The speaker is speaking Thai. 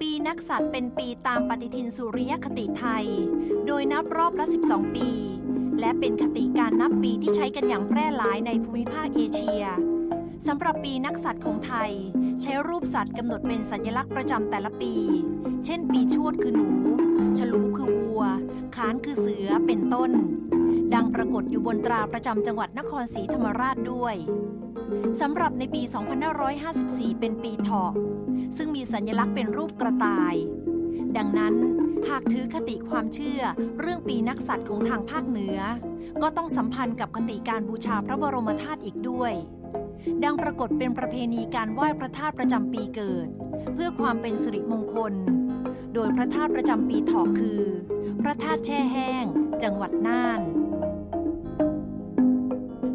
ปีนักษัตว์เป็นปีตามปฏิทินสุริยคติไทย โดยนับรอบละ 12 ปี และเป็นคติการนับปีที่ใช้กันอย่างแพร่หลายในภูมิภาคเอเชียสำหรับปีนักสัตว์ของไทย ใช้รูปสัตว์กำหนดเป็นสัญลักษณ์ประจำแต่ละปี เช่น ปีชวดคือหนู ฉลูคือวัว ขานคือเสือเป็นต้น ดังปรากฏอยู่บนตราประจำจังหวัดนครศรีธรรมราชด้วยสำหรับในปี 2554 เป็นปีเถาะซึ่งมีสัญลักษณ์เป็นรูปกระต่าย ดังนั้นหากถือคติความเชื่อเรื่องปีนักสัตว์ของทางภาคเหนือ ก็ต้องสัมพันธ์กับคติการบูชาพระบรมธาตุอีกด้วย ดังปรากฏเป็นประเพณีการไหว้พระธาตุประจำปีเกิด เพื่อความเป็นสิริมงคล โดยพระธาตุประจำปีเถาะคือ พระธาตุแช่แห้ง จังหวัดน่าน